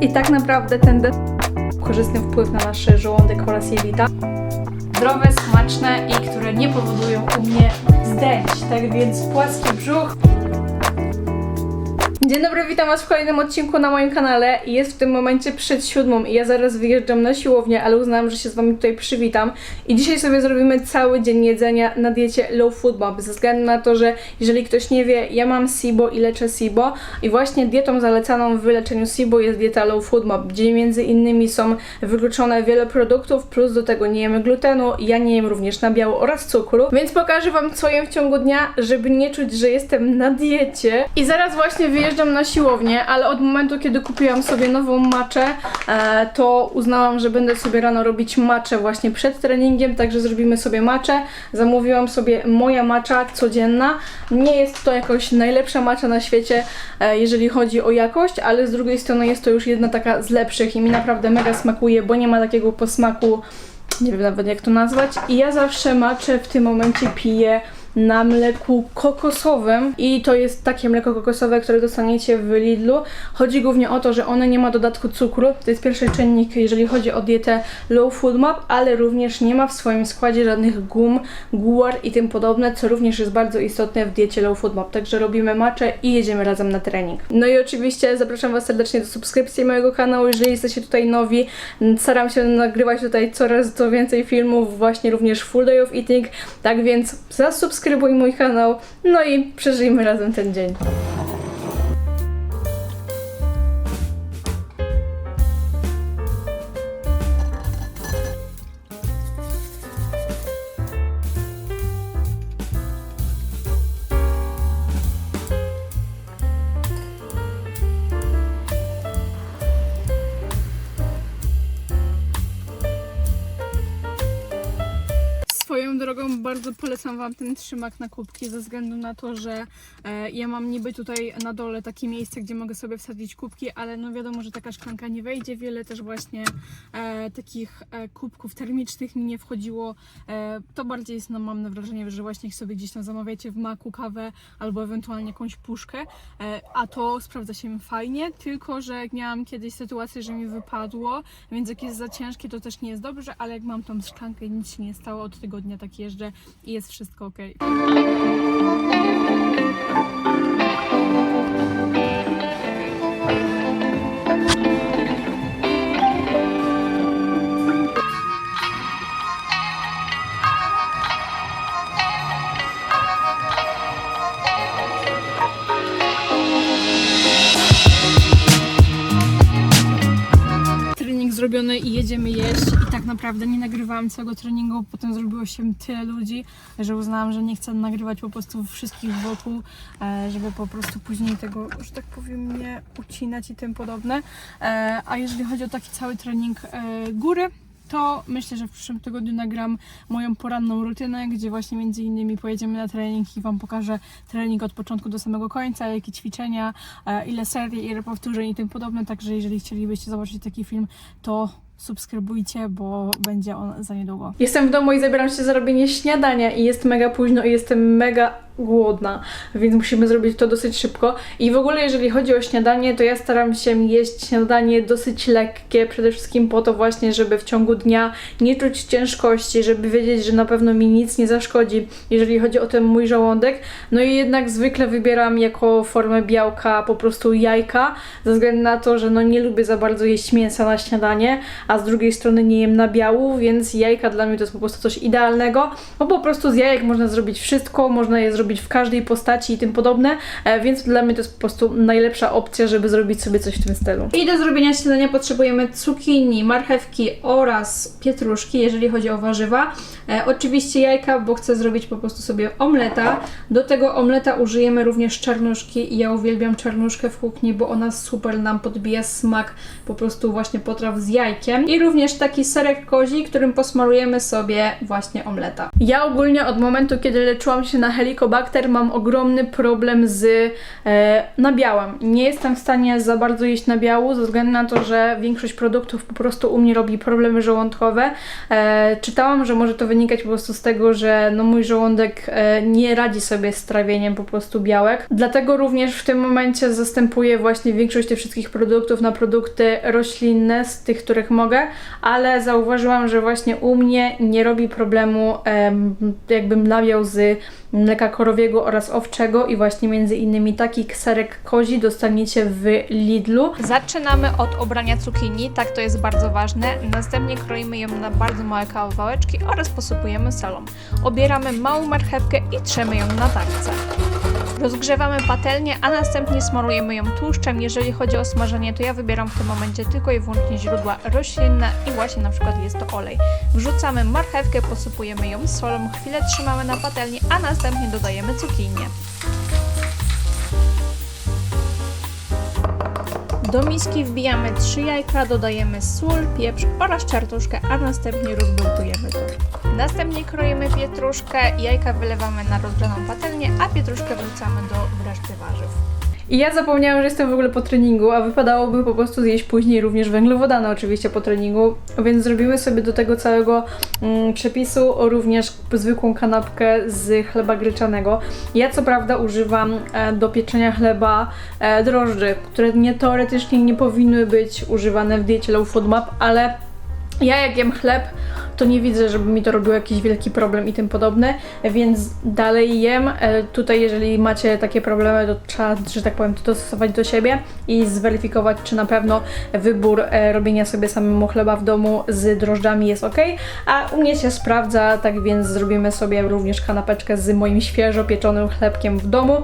I tak naprawdę ten korzystny wpływ na nasz żołądek oraz jelita. Zdrowe, smaczne i które nie powodują u mnie zdęć. Tak więc płaski brzuch. Dzień dobry, witam Was w kolejnym odcinku na moim kanale. Jest w tym momencie przed siódmą i ja zaraz wyjeżdżam na siłownię, ale uznałam, że się z Wami tutaj przywitam. I dzisiaj sobie zrobimy cały dzień jedzenia na diecie low food map, ze względu na to, że jeżeli ktoś nie wie, ja mam SIBO i leczę SIBO i właśnie dietą zalecaną w leczeniu SIBO jest dieta low food map, gdzie między innymi są wykluczone wiele produktów, plus do tego nie jemy glutenu, ja nie jem również nabiału oraz cukru, więc pokażę Wam co jem w ciągu dnia, żeby nie czuć, że jestem na diecie. I zaraz właśnie wyjeżdżam na siłownię, ale od momentu, kiedy kupiłam sobie nową maczę, e, to uznałam, że będę sobie rano robić maczę właśnie przed treningiem, także zrobimy sobie maczę. Zamówiłam sobie moja macza codzienna. Nie jest to jakoś najlepsza macza na świecie, e, jeżeli chodzi o jakość, ale z drugiej strony jest to już jedna taka z lepszych i mi naprawdę mega smakuje, bo nie ma takiego posmaku, nie wiem nawet jak to nazwać. I ja zawsze maczę w tym momencie piję na mleku kokosowym i to jest takie mleko kokosowe, które dostaniecie w Lidlu. Chodzi głównie o to, że one nie ma dodatku cukru. To jest pierwszy czynnik, jeżeli chodzi o dietę low food map, ale również nie ma w swoim składzie żadnych gum, guar i tym podobne, co również jest bardzo istotne w diecie low food map. Także robimy maczę i jedziemy razem na trening. No i oczywiście zapraszam Was serdecznie do subskrypcji mojego kanału, jeżeli jesteście tutaj nowi. Staram się nagrywać tutaj coraz to więcej filmów, właśnie również full day of eating, tak więc zasubskrybuj mój kanał, no i przeżyjmy razem ten dzień. Bardzo polecam Wam ten trzymak na kubki ze względu na to, że e, ja mam niby tutaj na dole takie miejsce, gdzie mogę sobie wsadzić kubki, ale no wiadomo, że taka szklanka nie wejdzie. Wiele też właśnie e, takich e, kubków termicznych mi nie wchodziło. E, to bardziej jest, no mam wrażenie, że właśnie sobie gdzieś tam zamawiacie w maku kawę albo ewentualnie jakąś puszkę, e, a to sprawdza się fajnie, tylko że miałam kiedyś sytuację, że mi wypadło, więc jak jest za ciężkie, to też nie jest dobrze, ale jak mam tą szklankę nic się nie stało, od tygodnia tak jeżdżę i jest wszystko ok. Zrobiony i jedziemy jeść i tak naprawdę nie nagrywałam całego treningu, potem zrobiło się tyle ludzi, że uznałam, że nie chcę nagrywać po prostu wszystkich wokół, e, żeby po prostu później tego, że tak powiem, nie ucinać i tym podobne. E, A jeżeli chodzi o taki cały trening e, góry, to myślę, że w przyszłym tygodniu nagram moją poranną rutynę, gdzie właśnie między innymi pojedziemy na trening i Wam pokażę trening od początku do samego końca, jakie ćwiczenia, e, ile serii, ile powtórzeń i tym podobne. Także jeżeli chcielibyście zobaczyć taki film, to subskrybujcie, bo będzie on za niedługo. Jestem w domu i zabieram się za robienie śniadania i jest mega późno i jestem mega głodna, więc musimy zrobić to dosyć szybko. I w ogóle jeżeli chodzi o śniadanie, to ja staram się jeść śniadanie dosyć lekkie, przede wszystkim po to właśnie, żeby w ciągu dnia nie czuć ciężkości, żeby wiedzieć, że na pewno mi nic nie zaszkodzi, jeżeli chodzi o ten mój żołądek. No i jednak zwykle wybieram jako formę białka po prostu jajka, ze względu na to, że no nie lubię za bardzo jeść mięsa na śniadanie, a z drugiej strony nie jem nabiału, więc jajka dla mnie to jest po prostu coś idealnego, bo po prostu z jajek można zrobić wszystko, można je zrobić w każdej postaci i tym podobne, e, więc dla mnie to jest po prostu najlepsza opcja, żeby zrobić sobie coś w tym stylu. I do zrobienia śniadania potrzebujemy cukinii, marchewki oraz pietruszki, jeżeli chodzi o warzywa. E, oczywiście jajka, bo chcę zrobić po prostu sobie omleta. Do tego omleta użyjemy również czarnuszki i ja uwielbiam czarnuszkę w kuchni, bo ona super nam podbija smak po prostu właśnie potraw z jajkiem. I również taki serek kozi, którym posmarujemy sobie właśnie omleta. Ja ogólnie od momentu, kiedy leczyłam się na helikobakter, Helicobacter mam ogromny problem z e, nabiałem. Nie jestem w stanie za bardzo jeść nabiału ze względu na to, że większość produktów po prostu u mnie robi problemy żołądkowe. E, czytałam, że może to wynikać po prostu z tego, że no, mój żołądek e, nie radzi sobie z trawieniem po prostu białek. Dlatego również w tym momencie zastępuję właśnie większość tych wszystkich produktów na produkty roślinne, z tych, których mogę, ale zauważyłam, że właśnie u mnie nie robi problemu em, jakbym nabiał z mleka korowiego oraz owczego i właśnie między innymi taki serek kozi dostaniecie w Lidlu. Zaczynamy od obrania cukinii, tak to jest bardzo ważne. Następnie kroimy ją na bardzo małe kawałeczki oraz posypujemy solą. Obieramy małą marchewkę i trzemy ją na tarce. Rozgrzewamy patelnię, a następnie smarujemy ją tłuszczem. Jeżeli chodzi o smażenie, to ja wybieram w tym momencie tylko i wyłącznie źródła roślinne i właśnie na przykład jest to olej. Wrzucamy marchewkę, posypujemy ją solą, chwilę trzymamy na patelni, a następnie dodajemy cukinię. Do miski wbijamy 3 jajka, dodajemy sól, pieprz oraz czarnuszkę, a następnie rozbuntujemy to. Następnie kroimy pietruszkę, jajka wylewamy na rozgrzaną patelnię, a pietruszkę wrzucamy do wreszty warzyw. I ja zapomniałam, że jestem w ogóle po treningu, a wypadałoby po prostu zjeść później również węglowodany oczywiście po treningu, więc zrobimy sobie do tego całego mm, przepisu również zwykłą kanapkę z chleba gryczanego. Ja co prawda używam e, do pieczenia chleba e, drożdży, które nie teoretycznie nie powinny być używane w diecie low food map, ale ja jak jem chleb, to nie widzę, żeby mi to robiło jakiś wielki problem i tym podobne, więc dalej jem. E, Tutaj jeżeli macie takie problemy, to trzeba, że tak powiem, to dostosować do siebie i zweryfikować, czy na pewno wybór e, robienia sobie samemu chleba w domu z drożdżami jest ok, a u mnie się sprawdza, tak więc zrobimy sobie również kanapeczkę z moim świeżo pieczonym chlebkiem w domu.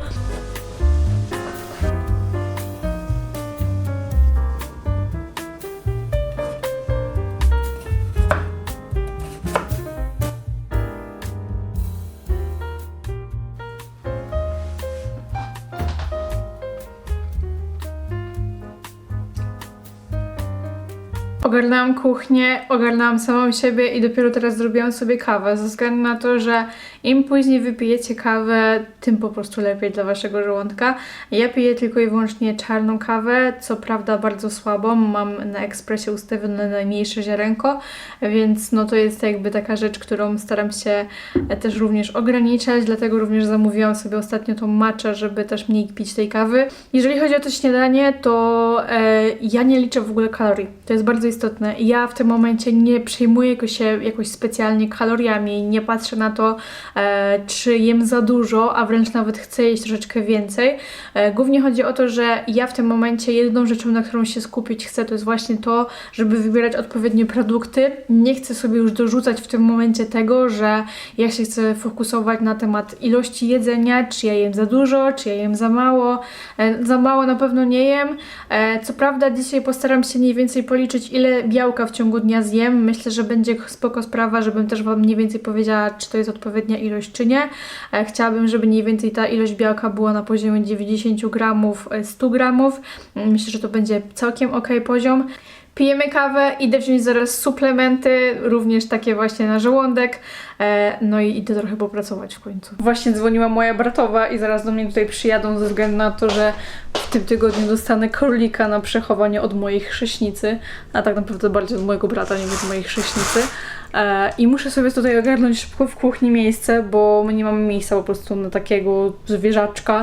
Kuchnię, ogarnęłam samą siebie i dopiero teraz zrobiłam sobie kawę, ze względu na to, że im później wypijecie kawę, tym po prostu lepiej dla waszego żołądka. Ja piję tylko i wyłącznie czarną kawę, co prawda bardzo słabą, mam na ekspresie ustawione najmniejsze ziarenko, więc no to jest jakby taka rzecz, którą staram się też również ograniczać, dlatego również zamówiłam sobie ostatnio tą matcha, żeby też mniej pić tej kawy. Jeżeli chodzi o to śniadanie, to e, ja nie liczę w ogóle kalorii. To jest bardzo istotne. Ja w tym momencie nie przejmuję go się jakoś specjalnie kaloriami, nie patrzę na to, e, czy jem za dużo, a wręcz nawet chcę jeść troszeczkę więcej. E, głównie chodzi o to, że ja w tym momencie jedyną rzeczą, na którą się skupić chcę, to jest właśnie to, żeby wybierać odpowiednie produkty. Nie chcę sobie już dorzucać w tym momencie tego, że ja się chcę fokusować na temat ilości jedzenia, czy ja jem za dużo, czy ja jem za mało. E, za mało na pewno nie jem. E, co prawda dzisiaj postaram się mniej więcej policzyć, ile białka w ciągu dnia zjem. Myślę, że będzie spoko sprawa, żebym też Wam mniej więcej powiedziała, czy to jest odpowiednia ilość, czy nie. E, chciałabym, żeby mniej więcej ta ilość białka była na poziomie 90 gramów, e, 100 gramów. Mm, Myślę, że to będzie całkiem ok poziom. Pijemy kawę, idę wziąć zaraz suplementy, również takie właśnie na żołądek. E, no i idę trochę popracować w końcu. Właśnie dzwoniła moja bratowa i zaraz do mnie tutaj przyjadą ze względu na to, że w tym tygodniu dostanę królika na przechowanie od mojej chrześnicy, a tak naprawdę bardziej od mojego brata, nie od mojej chrześnicy. E, I muszę sobie tutaj ogarnąć szybko w kuchni miejsce, bo my nie mamy miejsca po prostu na takiego zwierzaczka.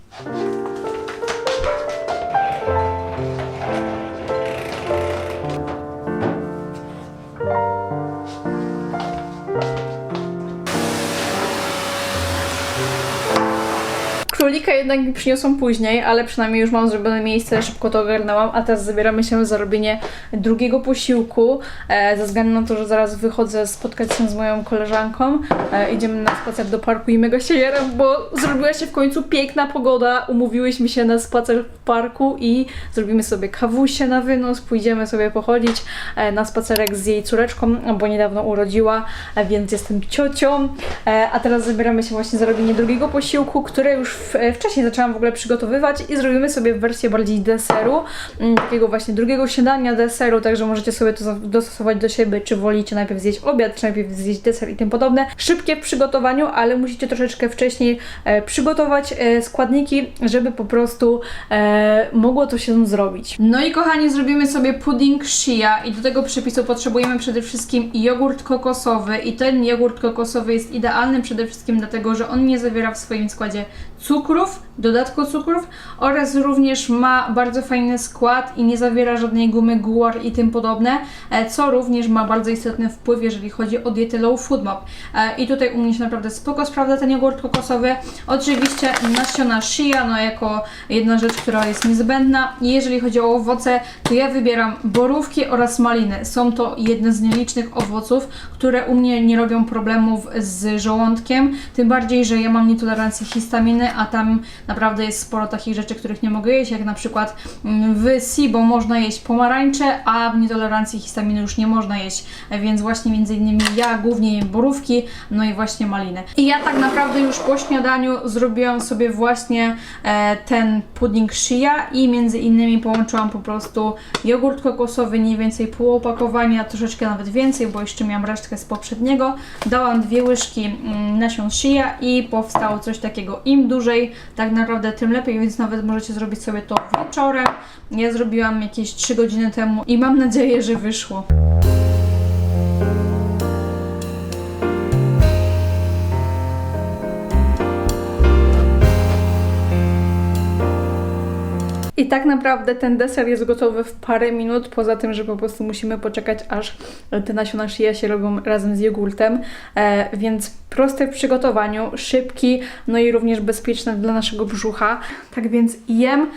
Królika jednak mi przyniosą później, ale przynajmniej już mam zrobione miejsce, szybko to ogarnęłam, a teraz zabieramy się za robienie drugiego posiłku, e, ze względu na to, że zaraz wychodzę spotkać się z moją koleżanką, e, idziemy na spacer do parku i mega się jaram, bo zrobiła się w końcu piękna pogoda, umówiłyśmy się na spacer w parku i zrobimy sobie kawusie na wynos, pójdziemy sobie pochodzić e, na spacerek z jej córeczką, bo niedawno urodziła, e, więc jestem ciocią, e, a teraz zabieramy się właśnie za robienie drugiego posiłku, które już w, wcześniej zaczęłam w ogóle przygotowywać i zrobimy sobie wersję bardziej deseru, mm, takiego właśnie drugiego śniadania deseru, także możecie sobie to dostosować do siebie, czy wolicie najpierw zjeść obiad, czy najpierw zjeść deser i tym podobne. Szybkie w przygotowaniu, ale musicie troszeczkę wcześniej e, przygotować e, składniki, żeby po prostu e, mogło to się zrobić. No i kochani, zrobimy sobie pudding shia i do tego przepisu potrzebujemy przede wszystkim jogurt kokosowy i ten jogurt kokosowy jest idealny przede wszystkim dlatego, że on nie zawiera w swoim składzie cukrów, dodatku cukrów oraz również ma bardzo fajny skład i nie zawiera żadnej gumy guar i tym podobne, e, co również ma bardzo istotny wpływ, jeżeli chodzi o dietę low food map. E, I tutaj u mnie się naprawdę spoko sprawdza ten jogurt kokosowy. Oczywiście nasiona shia, no jako jedna rzecz, która jest niezbędna. I jeżeli chodzi o owoce, to ja wybieram borówki oraz maliny. Są to jedne z nielicznych owoców, które u mnie nie robią problemów z żołądkiem, tym bardziej, że ja mam nietolerancję histaminy, a tam naprawdę jest sporo takich rzeczy, których nie mogę jeść, jak na przykład mm, w SIBO można jeść pomarańcze, a w nietolerancji histaminy już nie można jeść, więc właśnie między innymi ja głównie jem borówki, no i właśnie maliny. I ja tak naprawdę już po śniadaniu zrobiłam sobie właśnie e, ten pudding shia i między innymi połączyłam po prostu jogurt kokosowy, mniej więcej pół opakowania, troszeczkę nawet więcej, bo jeszcze miałam resztkę z poprzedniego. Dałam dwie łyżki mm, nasion shia i powstało coś takiego. Im dłużej, tak naprawdę tym lepiej, więc nawet możecie zrobić sobie to wieczorem. Ja zrobiłam jakieś 3 godziny temu i mam nadzieję, że wyszło. Tak naprawdę ten deser jest gotowy w parę minut, poza tym, że po prostu musimy poczekać, aż te nasiona shia się robią razem z jogurtem, e, więc prosty w przygotowaniu, szybki, no i również bezpieczny dla naszego brzucha. Tak więc jem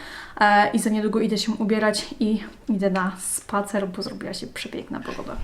e, i za niedługo idę się ubierać i idę na spacer, bo zrobiła się przepiękna pogoda.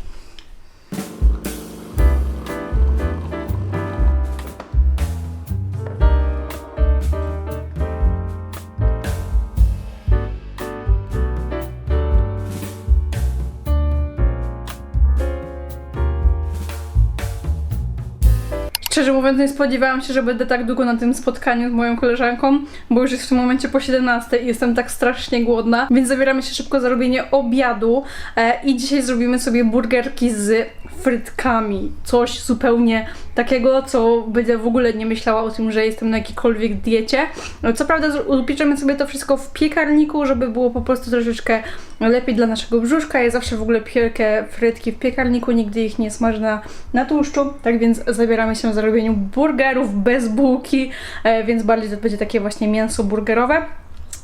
Szczerze mówiąc, nie spodziewałam się, że będę tak długo na tym spotkaniu z moją koleżanką, bo już jest w tym momencie po 17 i jestem tak strasznie głodna, więc zabieramy się szybko za robienie obiadu e, i dzisiaj zrobimy sobie burgerki z frytkami. Coś zupełnie takiego, co będę w ogóle nie myślała o tym, że jestem na jakiejkolwiek diecie. No, Co prawda upieczemy sobie to wszystko w piekarniku, żeby było po prostu troszeczkę lepiej dla naszego brzuszka. Ja zawsze w ogóle piekę frytki w piekarniku, nigdy ich nie smażę na, na tłuszczu, tak więc zabieramy się za robieniu burgerów bez bułki, e, więc bardziej to będzie takie właśnie mięso burgerowe.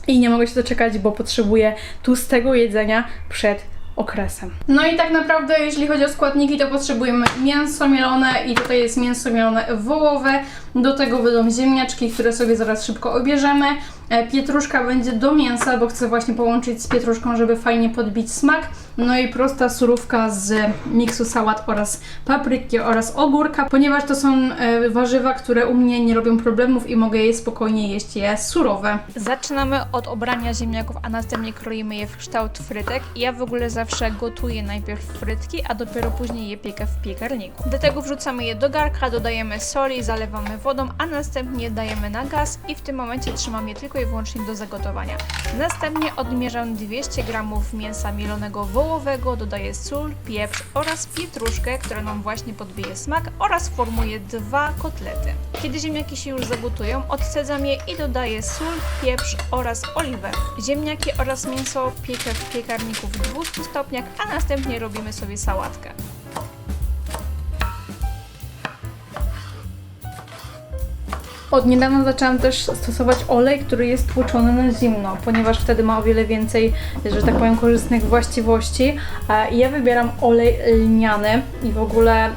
I nie mogę się doczekać, bo potrzebuję tłustego jedzenia przed okresem. No i tak naprawdę, jeśli chodzi o składniki, to potrzebujemy mięso mielone i tutaj jest mięso mielone wołowe. Do tego będą ziemniaczki, które sobie zaraz szybko obierzemy. E, Pietruszka będzie do mięsa, bo chcę właśnie połączyć z pietruszką, żeby fajnie podbić smak. No i prosta surówka z miksu sałat oraz papryki oraz ogórka, ponieważ to są e, warzywa, które u mnie nie robią problemów i mogę je spokojnie jeść je surowe. Zaczynamy od obrania ziemniaków, a następnie kroimy je w kształt frytek. Ja w ogóle zawsze gotuję najpierw frytki, a dopiero później je piekę w piekarniku. Do tego wrzucamy je do garka, dodajemy soli, zalewamy wodą, a następnie dajemy na gaz i w tym momencie trzymam je tylko i wyłącznie do zagotowania. Następnie odmierzam 200 g mięsa mielonego wołowego, dodaję sól, pieprz oraz pietruszkę, która nam właśnie podbije smak oraz formuję dwa kotlety. Kiedy ziemniaki się już zagotują, odcedzam je i dodaję sól, pieprz oraz oliwę. Ziemniaki oraz mięso piekę w piekarniku w 200 stopniach, a następnie robimy sobie sałatkę. Od niedawna zaczęłam też stosować olej, który jest tłuczony na zimno, ponieważ wtedy ma o wiele więcej, że tak powiem, korzystnych właściwości. Ja wybieram olej lniany i w ogóle, mm,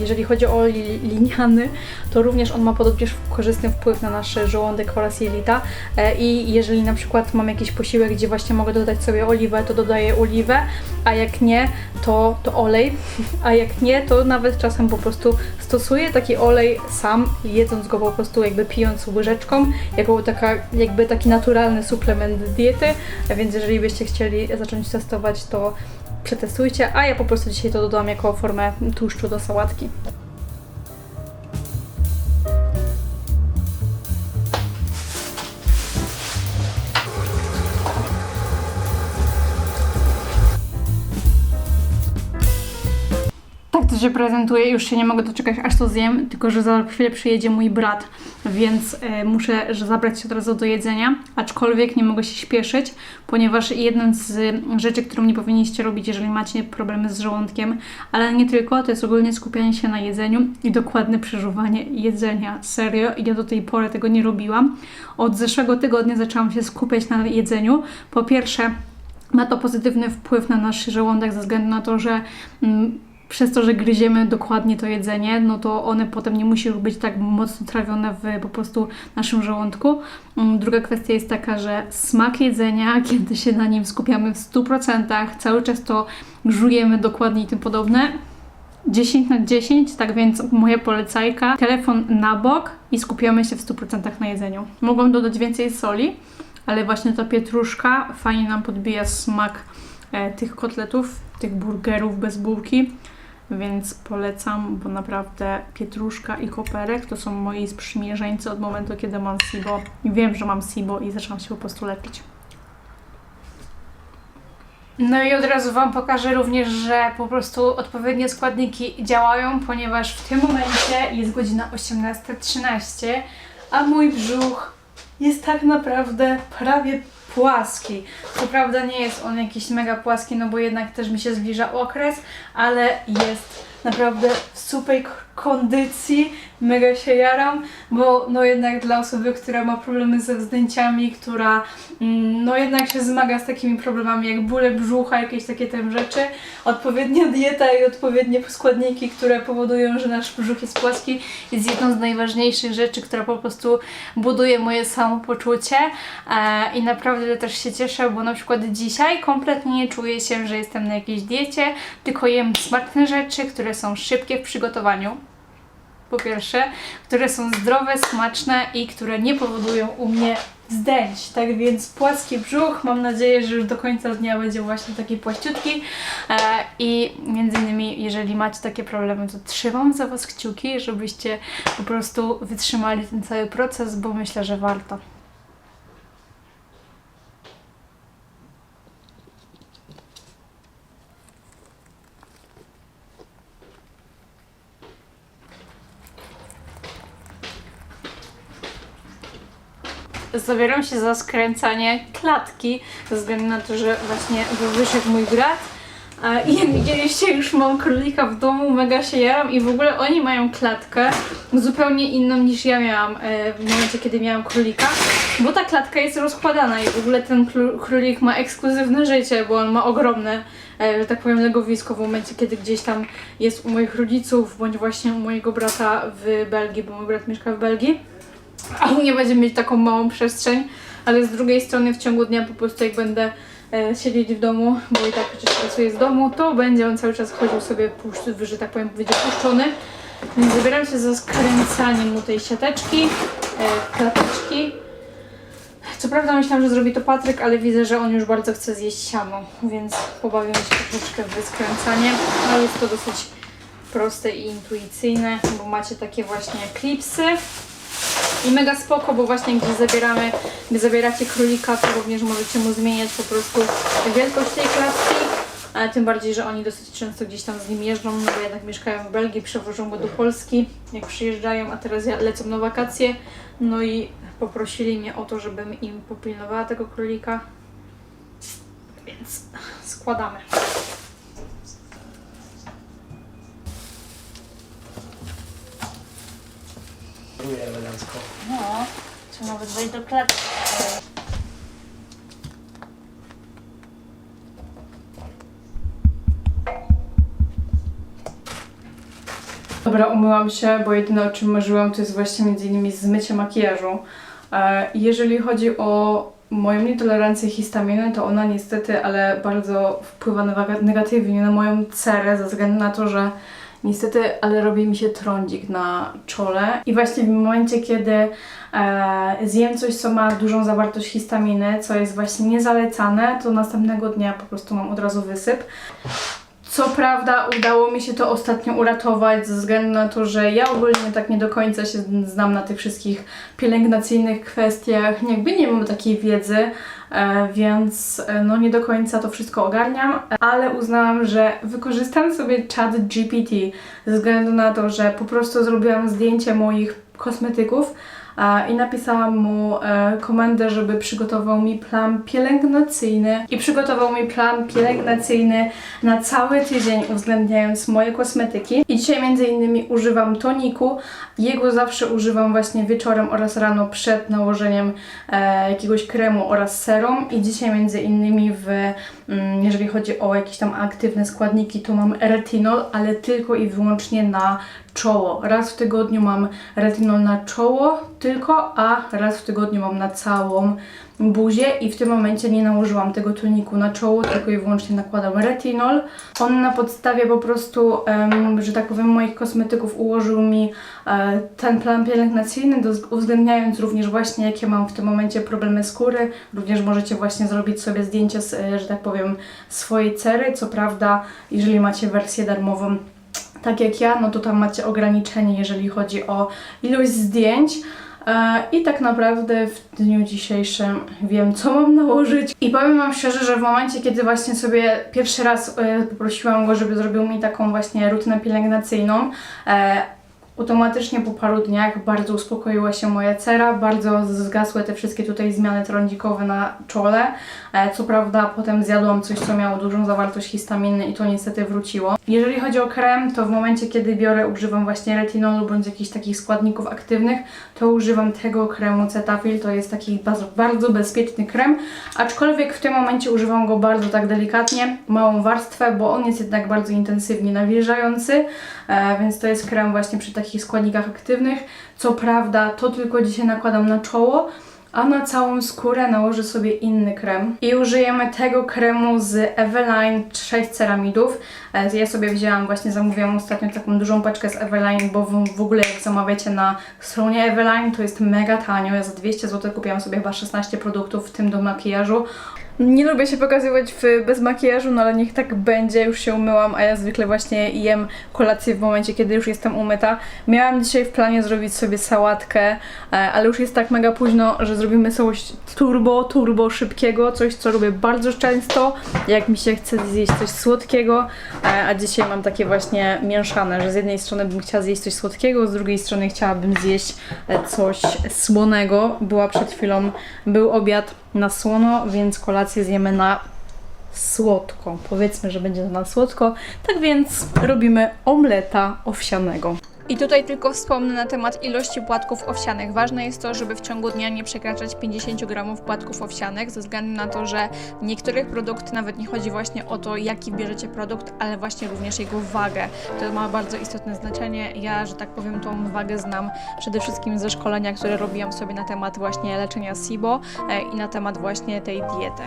jeżeli chodzi o olej lniany, to również on ma podobnież korzystny wpływ na nasz żołądek oraz jelita. E, I jeżeli na przykład mam jakiś posiłek, gdzie właśnie mogę dodać sobie oliwę, to dodaję oliwę, a jak nie, to, to olej, a jak nie, to nawet czasem po prostu stosuję taki olej sam, jedząc go po prostu jakby pijąc łyżeczką, jako taka, jakby taki naturalny suplement diety, a więc jeżeli byście chcieli zacząć testować, to przetestujcie, a ja po prostu dzisiaj to dodałam jako formę tłuszczu do sałatki. Się prezentuje, już się nie mogę doczekać, aż to zjem, tylko że za chwilę przyjedzie mój brat, więc e, muszę zabrać się od razu do jedzenia, aczkolwiek nie mogę się śpieszyć, ponieważ jedną z rzeczy, którą nie powinniście robić, jeżeli macie problemy z żołądkiem, ale nie tylko, to jest ogólnie skupianie się na jedzeniu i dokładne przeżuwanie jedzenia. Serio, ja do tej pory tego nie robiłam. Od zeszłego tygodnia zaczęłam się skupiać na jedzeniu. Po pierwsze, ma to pozytywny wpływ na nasz żołądek ze względu na to, że mm, przez to, że gryziemy dokładnie to jedzenie, no to one potem nie musi już być tak mocno trawione w po prostu naszym żołądku. Mm, Druga kwestia jest taka, że smak jedzenia, kiedy się na nim skupiamy w 100%, cały czas to żujemy dokładnie i tym podobne, 10 na 10, tak więc moja polecajka, telefon na bok i skupiamy się w 100% na jedzeniu. Mogłam dodać więcej soli, ale właśnie ta pietruszka fajnie nam podbija smak e, tych kotletów, tych burgerów bez bułki, więc polecam, bo naprawdę pietruszka i koperek to są moi sprzymierzeńcy od momentu, kiedy mam SIBO. Wiem, że mam SIBO i zaczęłam się po prostu leczyć. No i od razu Wam pokażę również, że po prostu odpowiednie składniki działają, ponieważ w tym momencie jest godzina 18.13, a mój brzuch jest tak naprawdę prawie płaski. Co prawda nie jest on jakiś mega płaski, no bo jednak też mi się zbliża okres, ale jest naprawdę w super kondycji, mega się jaram, bo no jednak dla osoby, która ma problemy ze wzdęciami, która mm, no jednak się zmaga z takimi problemami jak bóle brzucha, jakieś takie tam rzeczy, odpowiednia dieta i odpowiednie składniki, które powodują, że nasz brzuch jest płaski, jest jedną z najważniejszych rzeczy, która po prostu buduje moje samopoczucie e, i naprawdę też się cieszę, bo na przykład dzisiaj kompletnie nie czuję się, że jestem na jakiejś diecie, tylko jem smaczne rzeczy, które są szybkie w przygotowaniu po pierwsze, które są zdrowe, smaczne i które nie powodują u mnie zdęć. Tak więc płaski brzuch, mam nadzieję, że już do końca dnia będzie właśnie taki płaściutki e, i między innymi, jeżeli macie takie problemy, to trzymam za Was kciuki, żebyście po prostu wytrzymali ten cały proces, bo myślę, że warto. Zabieram się za skręcanie klatki, ze względu na to, że właśnie wyszedł mój brat. I jak widzieliście, już mam królika w domu, mega się jaram i w ogóle oni mają klatkę zupełnie inną niż ja miałam e, w momencie, kiedy miałam królika, bo ta klatka jest rozkładana i w ogóle ten kró- królik ma ekskluzywne życie, bo on ma ogromne, e, że tak powiem, legowisko w momencie, kiedy gdzieś tam jest u moich rodziców, bądź właśnie u mojego brata w Belgii, bo mój brat mieszka w Belgii a u mnie będzie mieć taką małą przestrzeń, ale z drugiej strony w ciągu dnia po prostu jak będę e, siedzieć w domu, bo i tak przecież pracuję z domu, to będzie on cały czas chodził sobie, że tak powiem, będzie puszczony. Więc zabieram się za skręcaniem mu tej siateczki, e, klateczki. Co prawda myślałam, że zrobi to Patryk, ale widzę, że on już bardzo chce zjeść siano, więc pobawimy się troszeczkę w skręcanie, ale jest to dosyć proste i intuicyjne, bo macie takie właśnie klipsy. I mega spoko, bo właśnie gdy zabieramy, gdy zabieracie królika, to również możecie mu zmieniać po prostu wielkość tej klatki. Tym bardziej, że oni dosyć często gdzieś tam z nim jeżdżą, no bo jednak mieszkają w Belgii, przewożą go do Polski, jak przyjeżdżają, a teraz lecą na wakacje. No i poprosili mnie o to, żebym im popilnowała tego królika. Więc składamy. Elegancko. No, czy nawet wejść do klatki. Dobra, umyłam się, bo jedyne o czym marzyłam to jest właśnie między innymi zmycie makijażu. E, Jeżeli chodzi o moją nietolerancję histaminy, to ona niestety, ale bardzo wpływa negatywnie na moją cerę ze względu na to, że niestety, ale robi mi się trądzik na czole. I właśnie w momencie, kiedy e, zjem coś, co ma dużą zawartość histaminy, co jest właśnie niezalecane, to następnego dnia po prostu mam od razu wysyp. Co prawda udało mi się to ostatnio uratować ze względu na to, że ja ogólnie tak nie do końca się znam na tych wszystkich pielęgnacyjnych kwestiach, jakby nie mam takiej wiedzy, więc e, no nie do końca to wszystko ogarniam, ale uznałam, że wykorzystam sobie chat GPT ze względu na to, że po prostu zrobiłam zdjęcie moich kosmetyków e, i napisałam mu e, komendę, żeby przygotował mi plan pielęgnacyjny. I przygotował mi plan pielęgnacyjny na cały tydzień uwzględniając moje kosmetyki. I dzisiaj między innymi używam toniku, jego zawsze używam właśnie wieczorem oraz rano przed nałożeniem e, jakiegoś kremu oraz serum. I dzisiaj między innymi w, mm, jeżeli chodzi o jakieś tam aktywne składniki to mam retinol, ale tylko i wyłącznie na czoło. Raz w tygodniu mam retinol na czoło tylko, a raz w tygodniu mam na całą buzię i w tym momencie nie nałożyłam tego toniku na czoło, tylko i wyłącznie nakładam retinol. On na podstawie po prostu, że tak powiem, moich kosmetyków ułożył mi e, ten plan pielęgnacyjny, uwzględniając również właśnie jakie mam w tym momencie problemy skóry. Również możecie właśnie zrobić sobie zdjęcie, z, e, że tak powiem, swojej cery. Co prawda, jeżeli macie wersję darmową, tak jak ja, no to tam macie ograniczenie, jeżeli chodzi o ilość zdjęć. E, I tak naprawdę w dniu dzisiejszym wiem, co mam nałożyć. I powiem Wam szczerze, że w momencie, kiedy właśnie sobie pierwszy raz e, poprosiłam go, żeby zrobił mi taką właśnie rutynę pielęgnacyjną, e, automatycznie po paru dniach bardzo uspokoiła się moja cera, bardzo zgasły te wszystkie tutaj zmiany trądzikowe na czole. E, Co prawda potem zjadłam coś, co miało dużą zawartość histaminy i to niestety wróciło. Jeżeli chodzi o krem, to w momencie, kiedy biorę, używam właśnie retinolu bądź jakichś takich składników aktywnych, to używam tego kremu Cetaphil, to jest taki bardzo, bardzo bezpieczny krem, aczkolwiek w tym momencie używam go bardzo tak delikatnie, małą warstwę, bo on jest jednak bardzo intensywnie nawilżający, e, więc to jest krem właśnie przy takich składnikach aktywnych. Co prawda, to tylko dzisiaj nakładam na czoło, a na całą skórę nałożę sobie inny krem. I użyjemy tego kremu z Eveline 6 ceramidów. E, Ja sobie wzięłam, właśnie zamówiłam ostatnio taką dużą paczkę z Eveline, bo w ogóle jak zamawiacie na stronie Eveline, to jest mega tanio. Ja za 200 zł kupiłam sobie chyba 16 produktów, w tym do makijażu. Nie lubię się pokazywać w, bez makijażu, no ale niech tak będzie, już się umyłam, a ja zwykle właśnie jem kolację w momencie, kiedy już jestem umyta. Miałam dzisiaj w planie zrobić sobie sałatkę, e, ale już jest tak mega późno, że zrobimy coś turbo, turbo szybkiego, coś co robię bardzo często, jak mi się chce zjeść coś słodkiego, e, a dzisiaj mam takie właśnie mieszane, że z jednej strony bym chciała zjeść coś słodkiego, z drugiej strony chciałabym zjeść e, coś słonego. Była przed chwilą, był obiad na słono, więc kolację zjemy na słodko. Powiedzmy, że będzie to na słodko. Tak więc robimy omleta owsianego. I tutaj tylko wspomnę na temat ilości płatków owsianych. Ważne jest to, żeby w ciągu dnia nie przekraczać 50 gramów płatków owsianych, ze względu na to, że niektórych produktów nawet nie chodzi właśnie o to, jaki bierzecie produkt, ale właśnie również jego wagę. To ma bardzo istotne znaczenie. Ja, że tak powiem, tą wagę znam przede wszystkim ze szkolenia, które robiłam sobie na temat właśnie leczenia SIBO e, i na temat właśnie tej diety.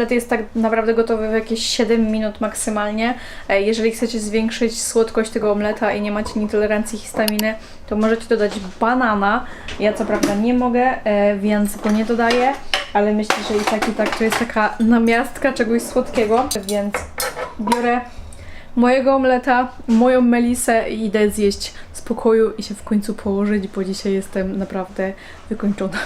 Omlet jest tak naprawdę gotowy w jakieś 7 minut maksymalnie. E, Jeżeli chcecie zwiększyć słodkość tego omleta i nie macie nietolerancji histaminy, to możecie dodać banana. Ja co prawda nie mogę, e, więc go nie dodaję, ale myślę, że i tak i tak to jest taka namiastka czegoś słodkiego, więc biorę mojego omleta, moją melisę i idę zjeść spokoju i się w końcu położyć, bo dzisiaj jestem naprawdę wykończona.